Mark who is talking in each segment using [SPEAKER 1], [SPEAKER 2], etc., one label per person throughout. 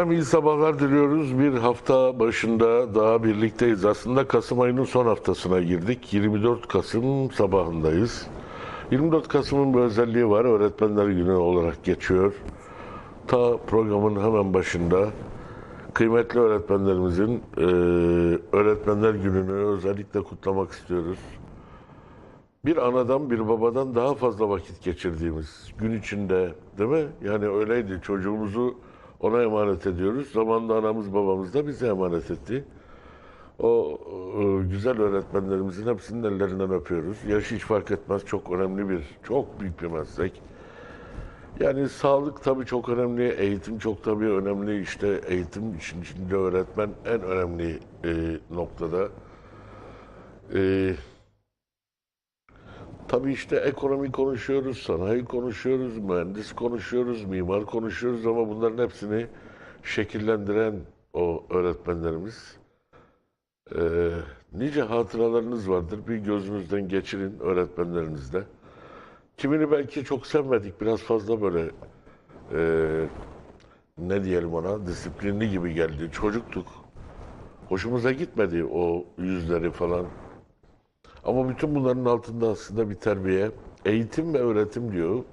[SPEAKER 1] Efendim iyi sabahlar diliyoruz. Bir hafta başında daha birlikteyiz. Aslında Kasım ayının son haftasına girdik. 24 Kasım sabahındayız. 24 Kasım'ın bir özelliği var. Öğretmenler Günü olarak geçiyor. Ta programın hemen başında kıymetli öğretmenlerimizin eee, Öğretmenler Günü'nü özellikle kutlamak istiyoruz. Bir anadan bir babadan daha fazla vakit geçirdiğimiz gün içinde değil mi? Yani öyleydi çocuğumuzu ona emanet ediyoruz. Zamanında anamız babamız da bize emanet etti. O e, güzel öğretmenlerimizin hepsinin ellerinden öpüyoruz. Yaş hiç fark etmez. Çok önemli bir, çok büyük bir meslek. Yani sağlık tabii çok önemli, eğitim çok tabii önemli. İşte eğitim için içinde öğretmen en önemli e, noktada. E, tabii işte ekonomi konuşuyoruz, sanayi konuşuyoruz, mühendis konuşuyoruz, mimar konuşuyoruz ama bunların hepsini şekillendiren o öğretmenlerimiz. E, nice hatıralarınız vardır. Bir gözünüzden geçirin öğretmenlerinizle. Kimini belki çok sevmedik. Biraz fazla böyle eee, ne diyelim ona disiplinli gibi geldi. Çocuktuk. Hoşumuza gitmedi o yüzleri falan. Ama bütün bunların altında aslında bir terbiye, eğitim ve öğretim diyor.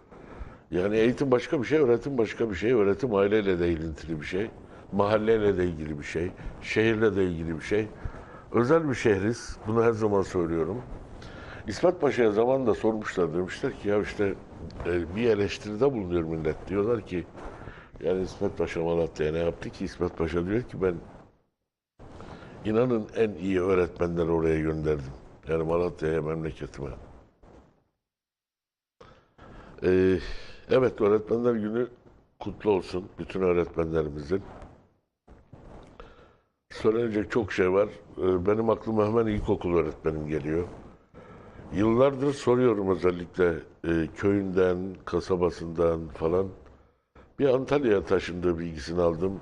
[SPEAKER 1] Yani eğitim başka bir şey, öğretim başka bir şey. Öğretim aileyle de ilintili bir şey. Mahalleyle de ilgili bir şey. Şehirle de ilgili bir şey. Özel bir şehriz. Bunu her zaman söylüyorum. İsmet Paşa'ya zamanında sormuşlar. Demişler ki ya işte e, bir eleştiride bulunuyor millet. Diyorlar ki yani İsmet Paşa Malatya'ya ne yaptı ki? İsmet Paşa diyor ki ben inanın en iyi öğretmenleri oraya gönderdim. Yani Malatya'ya memleketime. Ee, evet öğretmenler günü kutlu olsun bütün öğretmenlerimizin. Söylenecek çok şey var. Ee, benim aklıma hemen ilkokul öğretmenim geliyor. Yıllardır soruyorum özellikle e, köyünden, kasabasından falan. Bir Antalya'ya taşındığı bilgisini aldım.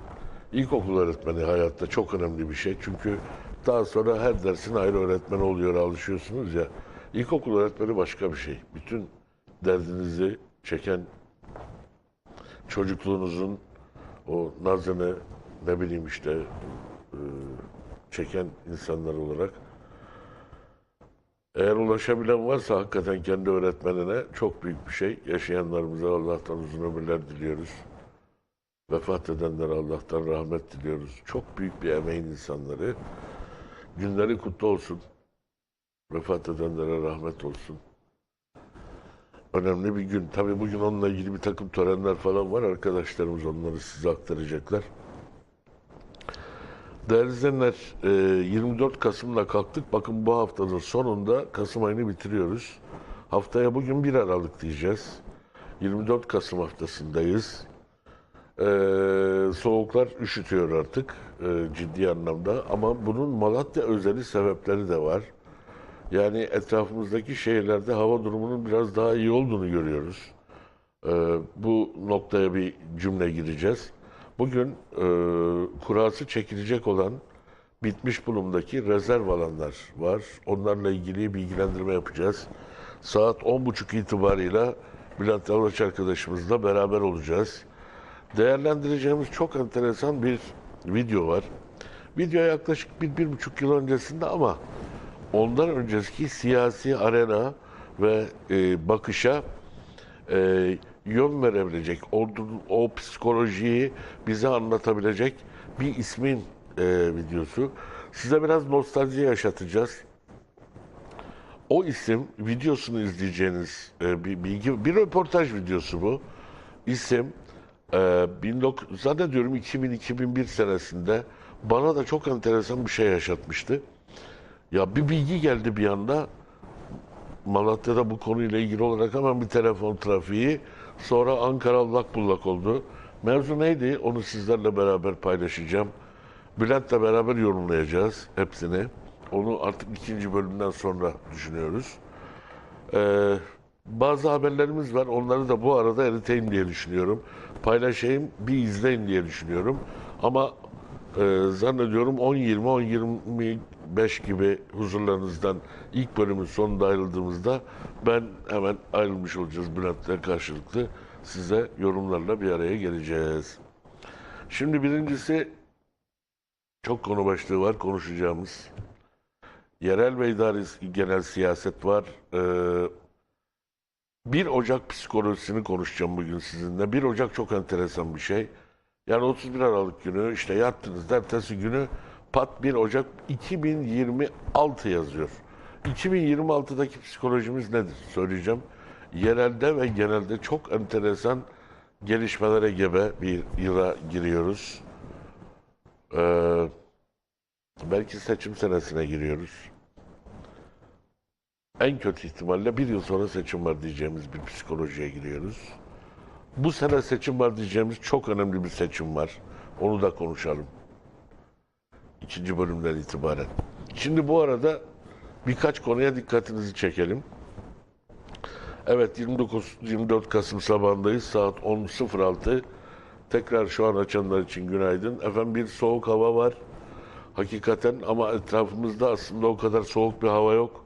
[SPEAKER 1] İlkokul öğretmeni hayatta çok önemli bir şey. Çünkü daha sonra her dersin ayrı öğretmeni oluyor, alışıyorsunuz ya. İlkokul öğretmeni başka bir şey. Bütün derdinizi çeken çocukluğunuzun o nazını ne bileyim işte e, çeken insanlar olarak eğer ulaşabilen varsa hakikaten kendi öğretmenine çok büyük bir şey. Yaşayanlarımıza Allah'tan uzun ömürler diliyoruz. Vefat edenlere Allah'tan rahmet diliyoruz. Çok büyük bir emeğin insanları. Günleri kutlu olsun. Vefat edenlere rahmet olsun. Önemli bir gün. Tabii bugün onunla ilgili bir takım törenler falan var. Arkadaşlarımız onları size aktaracaklar. Değerli izleyenler, e, 24 Kasım'da kalktık. Bakın bu haftanın sonunda Kasım ayını bitiriyoruz. Haftaya bugün 1 Aralık diyeceğiz. 24 Kasım haftasındayız. E, soğuklar üşütüyor artık e, ciddi anlamda. Ama bunun Malatya özeli sebepleri de var. Yani etrafımızdaki şehirlerde hava durumunun biraz daha iyi olduğunu görüyoruz. Ee, bu noktaya bir cümle gireceğiz. Bugün e, kurası çekilecek olan bitmiş bulumdaki rezerv alanlar var. Onlarla ilgili bilgilendirme yapacağız. Saat 10.30 itibarıyla Bülent Yalvaç arkadaşımızla beraber olacağız. Değerlendireceğimiz çok enteresan bir video var. Video yaklaşık bir, bir buçuk yıl öncesinde ama ondan önceki siyasi arena ve e, bakışa e, yön verebilecek, o, o psikolojiyi bize anlatabilecek bir ismin e, videosu. Size biraz nostalji yaşatacağız. O isim videosunu izleyeceğiniz e, bir bilgi, bir röportaj videosu bu. İsim e, 19, zannediyorum 2000-2001 senesinde bana da çok enteresan bir şey yaşatmıştı. Ya bir bilgi geldi bir anda. Malatya'da bu konuyla ilgili olarak hemen bir telefon trafiği. Sonra Ankara allak bullak oldu. Mevzu neydi? Onu sizlerle beraber paylaşacağım. Bülent'le beraber yorumlayacağız hepsini. Onu artık ikinci bölümden sonra düşünüyoruz. Ee, bazı haberlerimiz var. Onları da bu arada eriteyim diye düşünüyorum. Paylaşayım, bir izleyin diye düşünüyorum. Ama e, zannediyorum 10-20, 10-25 gibi huzurlarınızdan ilk bölümün sonunda ayrıldığımızda ben hemen ayrılmış olacağız Bülent'le karşılıklı. Size yorumlarla bir araya geleceğiz. Şimdi birincisi çok konu başlığı var konuşacağımız. Yerel ve idari genel siyaset var. Ee, 1 Ocak psikolojisini konuşacağım bugün sizinle. 1 Ocak çok enteresan bir şey. Yani 31 Aralık günü işte yattınız ertesi günü pat 1 Ocak 2026 yazıyor. 2026'daki psikolojimiz nedir söyleyeceğim. Yerelde ve genelde çok enteresan gelişmelere gebe bir yıla giriyoruz. Ee, belki seçim senesine giriyoruz. En kötü ihtimalle bir yıl sonra seçim var diyeceğimiz bir psikolojiye giriyoruz. Bu sene seçim var diyeceğimiz çok önemli bir seçim var. Onu da konuşalım. İkinci bölümden itibaren. Şimdi bu arada birkaç konuya dikkatinizi çekelim. Evet 29 24 Kasım sabahındayız. Saat 10.06. Tekrar şu an açanlar için günaydın. Efendim bir soğuk hava var. Hakikaten ama etrafımızda aslında o kadar soğuk bir hava yok.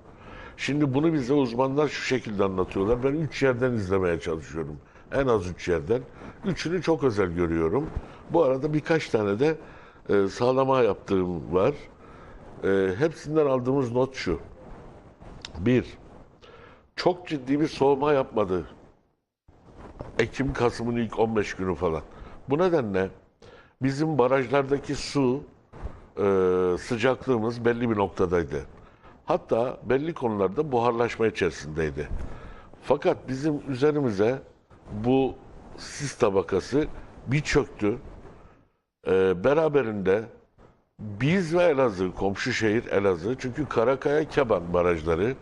[SPEAKER 1] Şimdi bunu bize uzmanlar şu şekilde anlatıyorlar. Ben üç yerden izlemeye çalışıyorum. En az üç yerden. Üçünü çok özel görüyorum. Bu arada birkaç tane de e, sağlama yaptığım var. E, hepsinden aldığımız not şu. Bir, çok ciddi bir soğuma yapmadı. Ekim, Kasım'ın ilk 15 günü falan. Bu nedenle bizim barajlardaki su e, sıcaklığımız belli bir noktadaydı. Hatta belli konularda buharlaşma içerisindeydi. Fakat bizim üzerimize bu sis tabakası bir çöktü. E, beraberinde biz ve Elazığ, komşu şehir Elazığ, çünkü Karakaya Keban barajları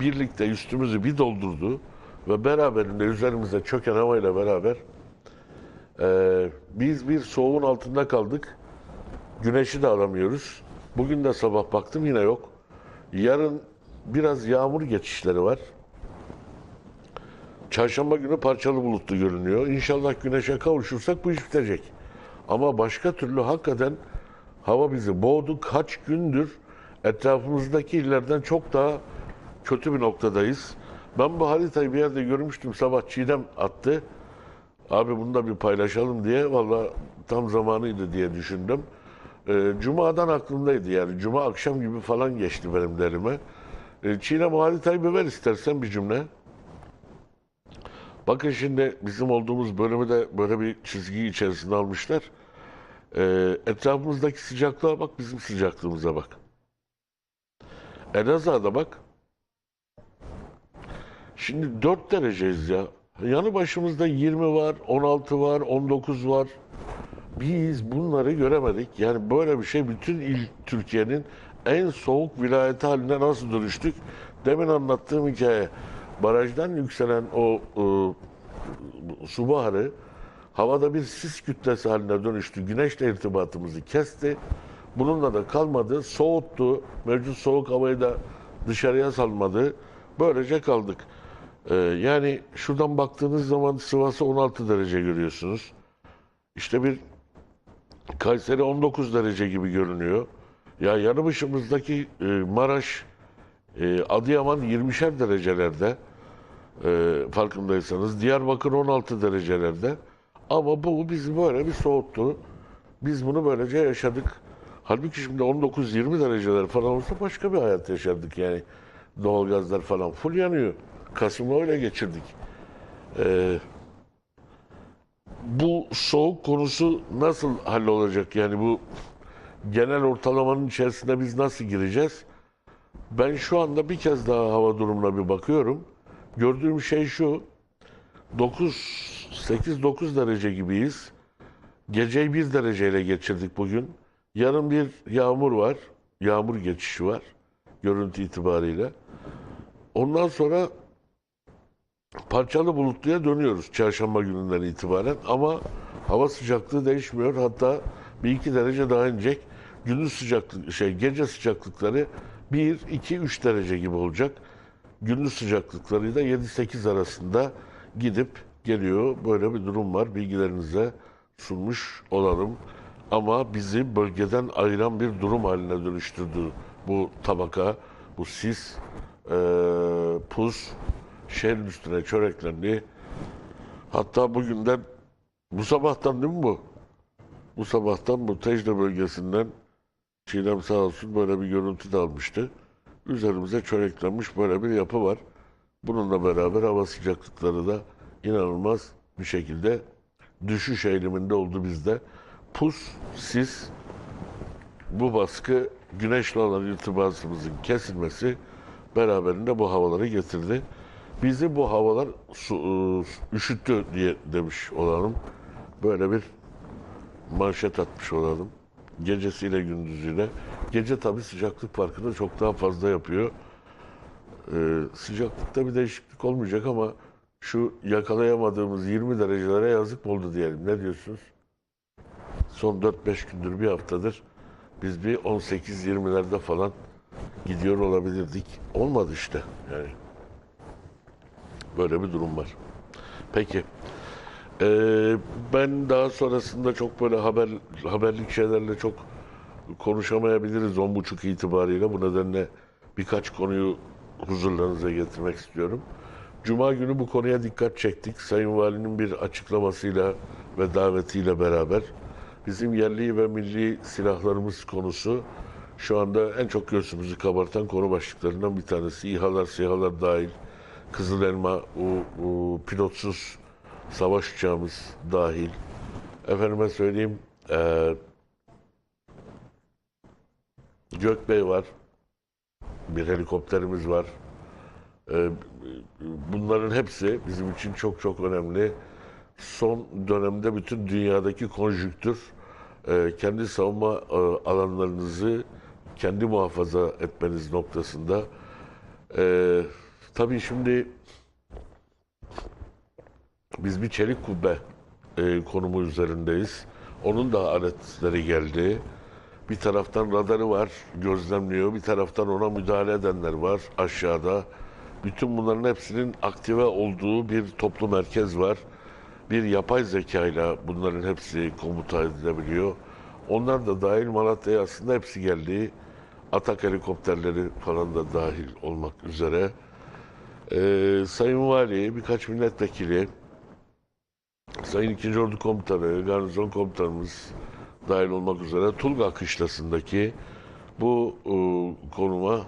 [SPEAKER 1] birlikte üstümüzü bir doldurdu ve beraberinde üzerimize çöken havayla beraber e, biz bir soğuğun altında kaldık. Güneşi de alamıyoruz. Bugün de sabah baktım yine yok. Yarın biraz yağmur geçişleri var. Çarşamba günü parçalı bulutlu görünüyor. İnşallah güneşe kavuşursak bu iş bitecek. Ama başka türlü hakikaten hava bizi boğdu. Kaç gündür etrafımızdaki illerden çok daha kötü bir noktadayız. Ben bu haritayı bir yerde görmüştüm. Sabah Çiğdem attı. Abi bunu da bir paylaşalım diye. Valla tam zamanıydı diye düşündüm. Ee, Cuma'dan aklımdaydı yani. Cuma akşam gibi falan geçti benim derime. Ee, Çiğdem o haritayı bir ver istersen bir cümle. Bakın şimdi bizim olduğumuz bölümü de böyle bir çizgi içerisinde almışlar. Ee, etrafımızdaki sıcaklığa bak, bizim sıcaklığımıza bak. Elazığ'a bak. Şimdi 4 dereceyiz ya. Yanı başımızda 20 var, 16 var, 19 var. Biz bunları göremedik. Yani böyle bir şey bütün il Türkiye'nin en soğuk vilayeti haline nasıl dönüştük? Demin anlattığım hikaye. Barajdan yükselen o e, su buharı havada bir sis kütlesi haline dönüştü. Güneşle irtibatımızı kesti. Bununla da kalmadı. Soğuttu. Mevcut soğuk havayı da dışarıya salmadı. Böylece kaldık. Ee, yani şuradan baktığınız zaman Sivas'ı 16 derece görüyorsunuz. İşte bir Kayseri 19 derece gibi görünüyor. Ya yanı başımızdaki e, Maraş, e, Adıyaman 20'şer derecelerde e, farkındaysanız. Diyarbakır 16 derecelerde. Ama bu bizi böyle bir soğuttu. Biz bunu böylece yaşadık. Halbuki şimdi 19-20 dereceler falan olsa başka bir hayat yaşardık yani. Doğalgazlar falan full yanıyor. Kasım'ı öyle geçirdik. Ee, bu soğuk konusu nasıl hallolacak? Yani bu genel ortalamanın içerisinde biz nasıl gireceğiz? Ben şu anda bir kez daha hava durumuna bir bakıyorum. Gördüğüm şey şu. 9 8-9 derece gibiyiz. Geceyi 1 dereceyle geçirdik bugün. Yarın bir yağmur var. Yağmur geçişi var. Görüntü itibariyle. Ondan sonra parçalı bulutluya dönüyoruz çarşamba gününden itibaren ama hava sıcaklığı değişmiyor. Hatta bir iki derece daha inecek. Gündüz sıcaklık şey gece sıcaklıkları 1 2 3 derece gibi olacak. Gündüz sıcaklıkları da 7-8 arasında gidip geliyor. Böyle bir durum var. Bilgilerinize sunmuş olalım. Ama bizi bölgeden ayıran bir durum haline dönüştürdü bu tabaka, bu sis, eee pus, şehrin üstüne çöreklendi. Hatta bugünden, bu sabahtan değil mi bu? Bu sabahtan bu Tecde bölgesinden Çiğdem sağ olsun böyle bir görüntü de almıştı. Üzerimize çöreklenmiş böyle bir yapı var. Bununla beraber hava sıcaklıkları da inanılmaz bir şekilde düşüş eğiliminde oldu bizde. Pus, sis, bu baskı güneşle olan irtibatımızın kesilmesi beraberinde bu havaları getirdi. Bizi bu havalar su, e, üşüttü diye demiş olalım. Böyle bir manşet atmış olalım. Gecesiyle gündüzüyle. Gece tabii sıcaklık farkını çok daha fazla yapıyor. Ee, sıcaklıkta bir değişiklik olmayacak ama şu yakalayamadığımız 20 derecelere yazık oldu diyelim. Ne diyorsunuz? Son 4-5 gündür bir haftadır biz bir 18-20'lerde falan gidiyor olabilirdik. Olmadı işte yani. Böyle bir durum var. Peki. Ee, ben daha sonrasında çok böyle haber haberlik şeylerle çok konuşamayabiliriz on buçuk itibariyle. Bu nedenle birkaç konuyu huzurlarınıza getirmek istiyorum. Cuma günü bu konuya dikkat çektik. Sayın Valinin bir açıklamasıyla ve davetiyle beraber bizim yerli ve milli silahlarımız konusu şu anda en çok göğsümüzü kabartan konu başlıklarından bir tanesi. İHA'lar, SİHA'lar dahil, Kızıl Elma, o, o pilotsuz savaş uçağımız dahil. Efendime söyleyeyim, eee Gökbey var. Bir helikopterimiz var. Ee, bunların hepsi bizim için çok çok önemli. Son dönemde bütün dünyadaki konjüktür e, kendi savunma e, alanlarınızı kendi muhafaza etmeniz noktasında. Ee, tabii şimdi biz bir çelik kubbe e, konumu üzerindeyiz. Onun da aletleri geldi. Bir taraftan radarı var, gözlemliyor. Bir taraftan ona müdahale edenler var aşağıda. Bütün bunların hepsinin aktive olduğu bir toplu merkez var. Bir yapay zekayla bunların hepsi komuta edilebiliyor. Onlar da dahil Malatya'ya aslında hepsi geldi. Atak helikopterleri falan da dahil olmak üzere. Ee, Sayın Vali, birkaç milletvekili, Sayın İkinci Ordu Komutanı, Garnizon Komutanımız dahil olmak üzere Tulga Kışlası'ndaki bu e, konuma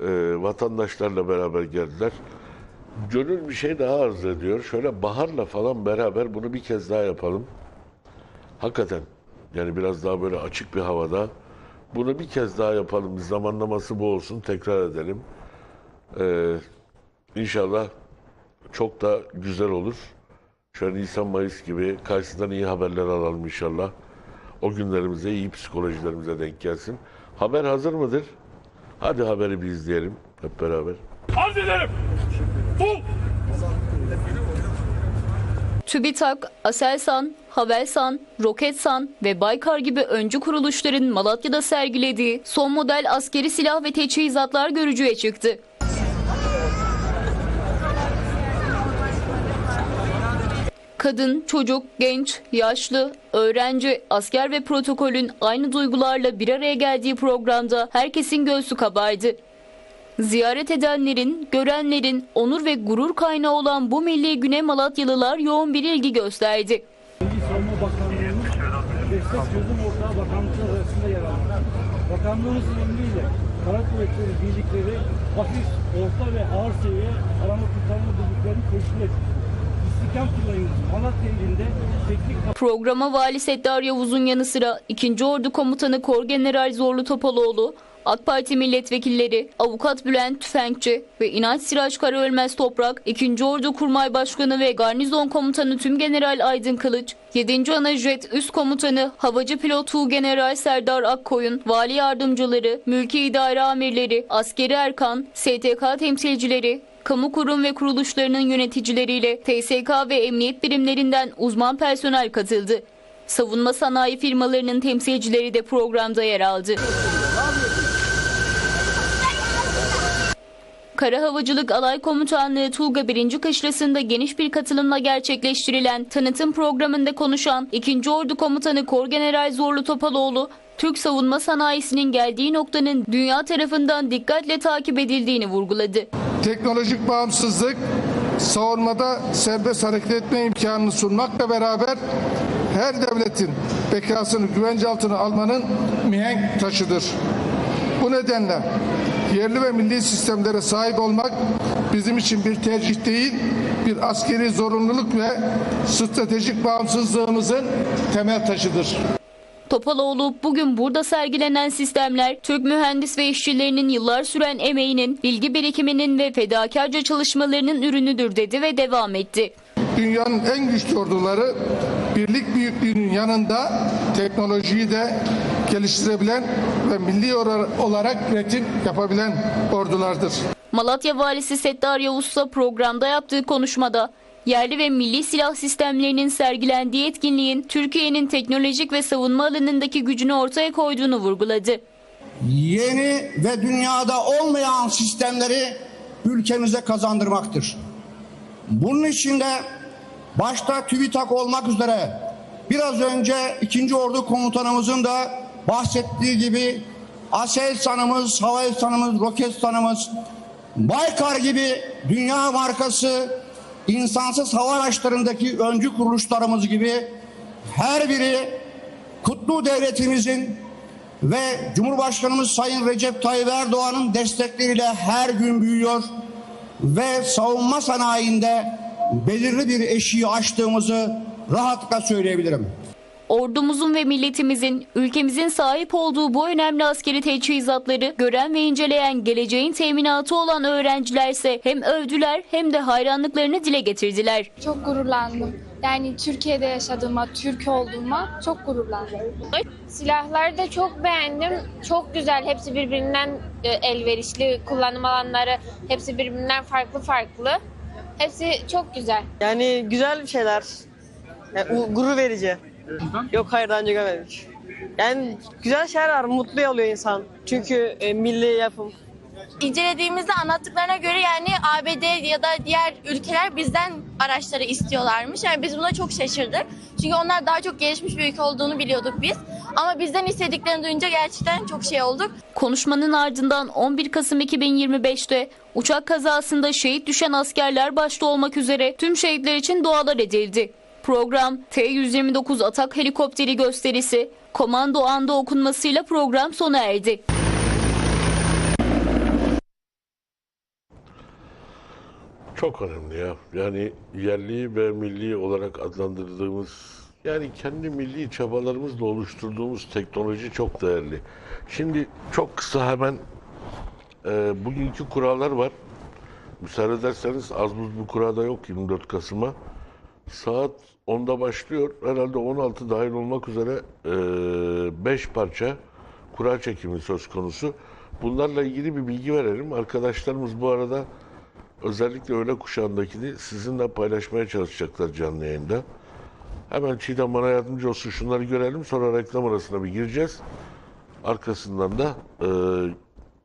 [SPEAKER 1] e, vatandaşlarla beraber geldiler. Gönül bir şey daha arz ediyor. Şöyle baharla falan beraber bunu bir kez daha yapalım. Hakikaten yani biraz daha böyle açık bir havada bunu bir kez daha yapalım. Zamanlaması bu olsun. Tekrar edelim. Ee, inşallah çok da güzel olur. Şöyle Nisan Mayıs gibi karşısından iyi haberler alalım inşallah. O günlerimize, iyi psikolojilerimize denk gelsin. Haber hazır mıdır? Hadi haberi bir izleyelim hep beraber.
[SPEAKER 2] Arz ederim. Bu
[SPEAKER 3] TÜBİTAK, Aselsan, Havelsan, Roketsan ve Baykar gibi öncü kuruluşların Malatya'da sergilediği son model askeri silah ve teçhizatlar görücüye çıktı. Kadın, çocuk, genç, yaşlı, öğrenci, asker ve protokolün aynı duygularla bir araya geldiği programda herkesin göğsü kabardı. Ziyaret edenlerin, görenlerin onur ve gurur kaynağı olan bu milli güne Malatyalılar yoğun bir ilgi gösterdi.
[SPEAKER 4] Milli Savunma Bakanlığı'nın destek çözüm ortağı bakanlıklar arasında yer alır. Bakanlığımızın emriyle Kara Kuvvetleri birlikleri hafif, orta ve ağır seviye arama kurtarma birliklerini teşkil etmiştir. İstihkam Tugayımız Malatya ilinde teknik
[SPEAKER 3] Programa Vali Settar Yavuz'un yanı sıra 2. Ordu Komutanı Korgeneral Zorlu Topaloğlu, AK Parti milletvekilleri, Avukat Bülent Tüfekçi ve İnanç Siraç Karaölmez Toprak, 2. Ordu Kurmay Başkanı ve Garnizon Komutanı Tümgeneral Aydın Kılıç, 7. Anajet Üst Komutanı Havacı Pilot General Serdar Akkoyun, Vali Yardımcıları, Mülki İdare Amirleri, Askeri Erkan, STK temsilcileri, kamu kurum ve kuruluşlarının yöneticileriyle TSK ve emniyet birimlerinden uzman personel katıldı. Savunma sanayi firmalarının temsilcileri de programda yer aldı. Kara Havacılık Alay Komutanlığı Tulga 1. Kışlası'nda geniş bir katılımla gerçekleştirilen tanıtım programında konuşan 2. Ordu Komutanı Korgeneral Zorlu Topaloğlu, Türk savunma sanayisinin geldiği noktanın dünya tarafından dikkatle takip edildiğini vurguladı.
[SPEAKER 5] Teknolojik bağımsızlık, savunmada serbest hareket etme imkanını sunmakla beraber her devletin bekasını güvence altına almanın mihenk taşıdır. Bu nedenle yerli ve milli sistemlere sahip olmak bizim için bir tercih değil, bir askeri zorunluluk ve stratejik bağımsızlığımızın temel taşıdır.
[SPEAKER 3] Topaloğlu bugün burada sergilenen sistemler Türk mühendis ve işçilerinin yıllar süren emeğinin, bilgi birikiminin ve fedakarca çalışmalarının ürünüdür dedi ve devam etti.
[SPEAKER 5] Dünyanın en güçlü orduları birlik büyüklüğünün yanında teknolojiyi de geliştirebilen ve milli olarak üretim yapabilen ordulardır.
[SPEAKER 3] Malatya Valisi Settar Yavuz ise programda yaptığı konuşmada yerli ve milli silah sistemlerinin sergilendiği etkinliğin Türkiye'nin teknolojik ve savunma alanındaki gücünü ortaya koyduğunu vurguladı.
[SPEAKER 6] yeni ve dünyada olmayan sistemleri ülkemize kazandırmaktır. Bunun için de başta TÜBİTAK olmak üzere biraz önce 2. Ordu Komutanımızın da bahsettiği gibi Aselsan'ımız, Havelsan'ımız, Roketsan'ımız, Baykar gibi dünya markası insansız hava araçlarındaki öncü kuruluşlarımız gibi her biri kutlu devletimizin ve Cumhurbaşkanımız Sayın Recep Tayyip Erdoğan'ın destekleriyle her gün büyüyor ve savunma sanayinde belirli bir eşiği aştığımızı rahatlıkla söyleyebilirim.
[SPEAKER 3] Ordumuzun ve milletimizin, ülkemizin sahip olduğu bu önemli askeri teçhizatları gören ve inceleyen geleceğin teminatı olan öğrencilerse hem övdüler hem de hayranlıklarını dile getirdiler.
[SPEAKER 7] Çok gururlandım. Yani Türkiye'de yaşadığıma, Türk olduğuma çok gururlandım.
[SPEAKER 8] Silahları da çok beğendim. Çok güzel. Hepsi birbirinden e, elverişli. Kullanım alanları hepsi birbirinden farklı farklı. Hepsi çok güzel.
[SPEAKER 9] Yani güzel bir şeyler. Yani u- gurur verici. Yok hayır daha önce görmedik. Yani güzel şeyler var, mutlu oluyor insan. Çünkü e, milli yapım.
[SPEAKER 10] İncelediğimizde anlattıklarına göre yani ABD ya da diğer ülkeler bizden araçları istiyorlarmış. Yani biz buna çok şaşırdık. Çünkü onlar daha çok gelişmiş bir ülke olduğunu biliyorduk biz. Ama bizden istediklerini duyunca gerçekten çok şey olduk.
[SPEAKER 3] Konuşmanın ardından 11 Kasım 2025'te uçak kazasında şehit düşen askerler başta olmak üzere tüm şehitler için dualar edildi. Program T-129 atak helikopteri gösterisi, komando anda okunmasıyla program sona erdi.
[SPEAKER 1] Çok önemli ya. Yani yerli ve milli olarak adlandırdığımız yani kendi milli çabalarımızla oluşturduğumuz teknoloji çok değerli. Şimdi çok kısa hemen e, bugünkü kurallar var. Müsaade ederseniz az buz bu kurada yok 24 Kasım'a. Saat 10'da başlıyor. Herhalde 16 dahil olmak üzere 5 parça kura çekimi söz konusu. Bunlarla ilgili bir bilgi verelim. Arkadaşlarımız bu arada özellikle öğle kuşağındakini sizinle paylaşmaya çalışacaklar canlı yayında. Hemen Çiğdem bana yardımcı olsun. Şunları görelim. Sonra reklam arasına bir gireceğiz. Arkasından da e,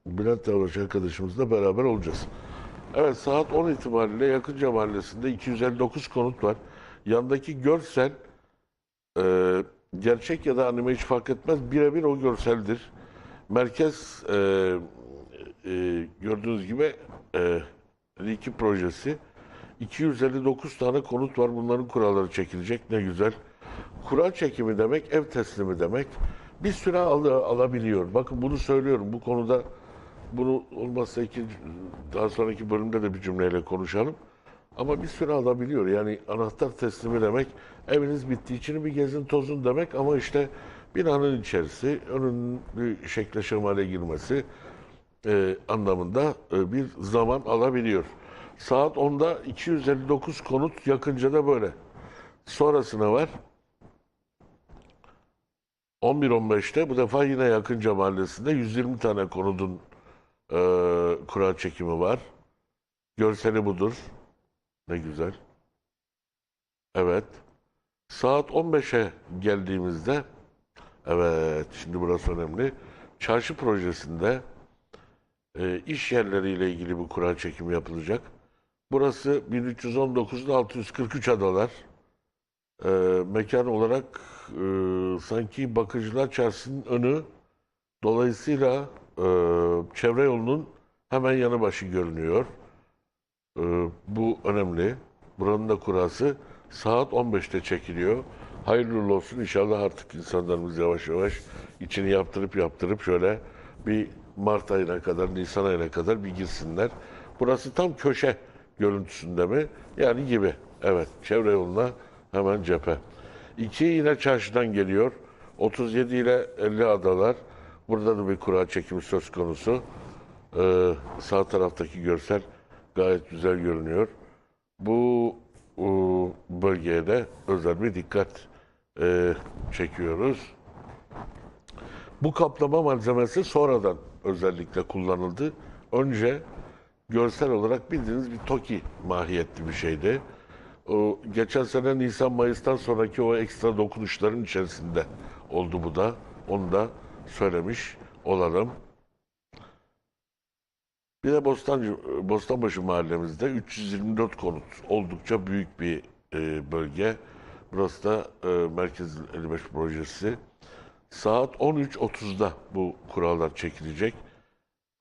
[SPEAKER 1] Bülent Yavaş arkadaşımızla beraber olacağız. Evet saat 10 itibariyle Yakınca Mahallesi'nde 259 konut var. Yandaki görsel e, gerçek ya da anime hiç fark etmez. Birebir o görseldir. Merkez e, e, gördüğünüz gibi e, L2 projesi. 259 tane konut var. Bunların kuralları çekilecek. Ne güzel. Kura çekimi demek, ev teslimi demek. Bir süre al, alabiliyor. Bakın bunu söylüyorum. Bu konuda bunu olmazsa ikinci, daha sonraki bölümde de bir cümleyle konuşalım. Ama bir süre alabiliyor. Yani anahtar teslimi demek, eviniz bittiği için bir gezin tozun demek ama işte binanın içerisi, önün bir şekle şemale girmesi e, anlamında e, bir zaman alabiliyor. Saat 10'da 259 konut yakınca da böyle. Sonrasına var. 11-15'te bu defa yine yakınca mahallesinde 120 tane konudun e, kura çekimi var. Görseli budur. Ne güzel. Evet. Saat 15'e geldiğimizde evet şimdi burası önemli. Çarşı projesinde e, iş yerleriyle ilgili bir kura çekimi yapılacak. Burası 1319'da 643 adalar. E, mekan olarak e, sanki Bakıcılar Çarşısı'nın önü dolayısıyla e, çevre yolunun hemen yanı başı görünüyor. E, bu önemli. Buranın da kurası saat 15'te çekiliyor. Hayırlı olsun. İnşallah artık insanlarımız yavaş yavaş içini yaptırıp yaptırıp şöyle bir Mart ayına kadar, Nisan ayına kadar bir girsinler. Burası tam köşe görüntüsünde mi? Yani gibi. Evet. Çevre yoluna hemen cephe. İki yine çarşıdan geliyor. 37 ile 50 adalar. Burada da bir kura çekimi söz konusu. Ee, sağ taraftaki görsel gayet güzel görünüyor. Bu e, bölgeye de özel bir dikkat e, çekiyoruz. Bu kaplama malzemesi sonradan özellikle kullanıldı. Önce görsel olarak bildiğiniz bir TOKİ mahiyetli bir şeydi. O, geçen sene Nisan-Mayıs'tan sonraki o ekstra dokunuşların içerisinde oldu bu da. Onu da söylemiş olalım. Bir de Bostancı, Bostanbaşı mahallemizde 324 konut oldukça büyük bir e, bölge. Burası da e, Merkez 55 projesi. Saat 13.30'da bu kurallar çekilecek.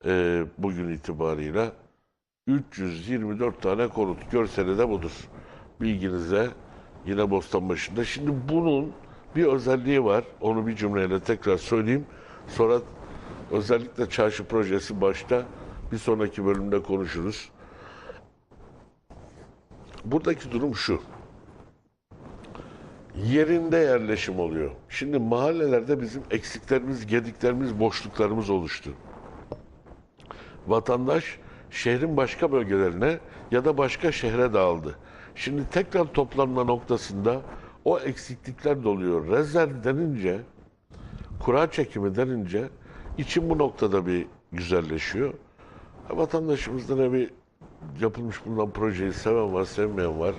[SPEAKER 1] E, bugün itibarıyla 324 tane konut. Görseli de budur. Bilginize yine Bostanbaşı'nda. Şimdi bunun bir özelliği var. Onu bir cümleyle tekrar söyleyeyim. Sonra özellikle çarşı projesi başta bir sonraki bölümde konuşuruz. Buradaki durum şu. Yerinde yerleşim oluyor. Şimdi mahallelerde bizim eksiklerimiz, gediklerimiz, boşluklarımız oluştu. Vatandaş şehrin başka bölgelerine ya da başka şehre dağıldı. Şimdi tekrar toplanma noktasında o eksiklikler doluyor. Rezerv denince, kura çekimi denince için bu noktada bir güzelleşiyor. Vatandaşımızda ne bir yapılmış bulunan projeyi seven var, sevmeyen var.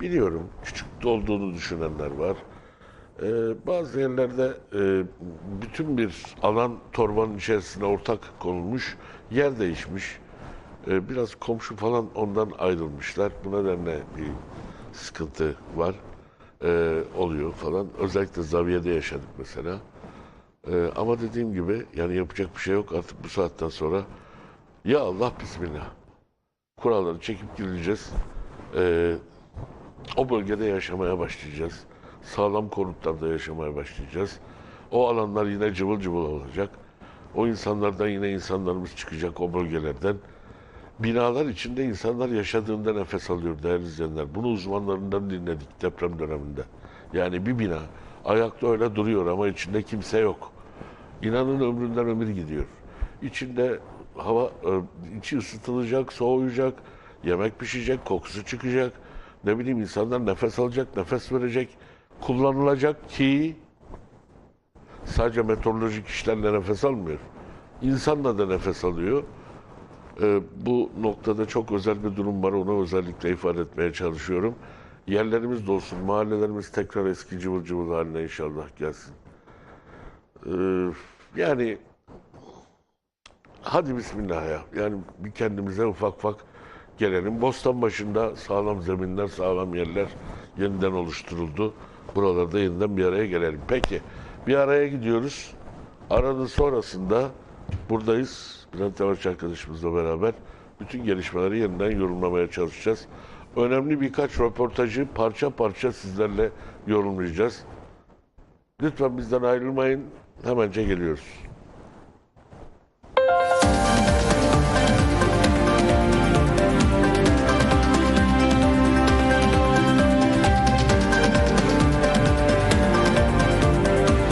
[SPEAKER 1] Biliyorum. Küçük olduğunu düşünenler var. Ee, bazı yerlerde e, bütün bir alan torbanın içerisine ortak konulmuş, yer değişmiş. Ee, biraz komşu falan ondan ayrılmışlar. Bu nedenle bir sıkıntı var, Ee, oluyor falan. Özellikle Zaviye'de yaşadık mesela. Ee, ama dediğim gibi yani yapacak bir şey yok artık bu saatten sonra. Ya Allah Bismillah. Kuralları çekip gireceğiz. Ee, o bölgede yaşamaya başlayacağız. Sağlam konutlarda yaşamaya başlayacağız. O alanlar yine cıvıl cıvıl olacak. O insanlardan yine insanlarımız çıkacak o bölgelerden. Binalar içinde insanlar yaşadığında nefes alıyor değerli izleyenler. Bunu uzmanlarından dinledik deprem döneminde. Yani bir bina ayakta öyle duruyor ama içinde kimse yok. İnanın ömründen ömür gidiyor. İçinde hava e, içi ısıtılacak, soğuyacak, yemek pişecek, kokusu çıkacak. Ne bileyim insanlar nefes alacak, nefes verecek, kullanılacak ki sadece meteorolojik işlerle nefes almıyor. İnsanla da nefes alıyor. E, bu noktada çok özel bir durum var. Onu özellikle ifade etmeye çalışıyorum. Yerlerimiz dolsun, mahallelerimiz tekrar eski cıvıl cıvıl haline inşallah gelsin. E, yani hadi bismillah ya. Yani bir kendimize ufak ufak gelelim. Bostan başında sağlam zeminler, sağlam yerler yeniden oluşturuldu. Buralarda yeniden bir araya gelelim. Peki bir araya gidiyoruz. Aranın sonrasında buradayız. Bülent Yavaş arkadaşımızla beraber bütün gelişmeleri yeniden yorumlamaya çalışacağız. Önemli birkaç röportajı parça parça sizlerle yorumlayacağız. Lütfen bizden ayrılmayın. Hemence geliyoruz.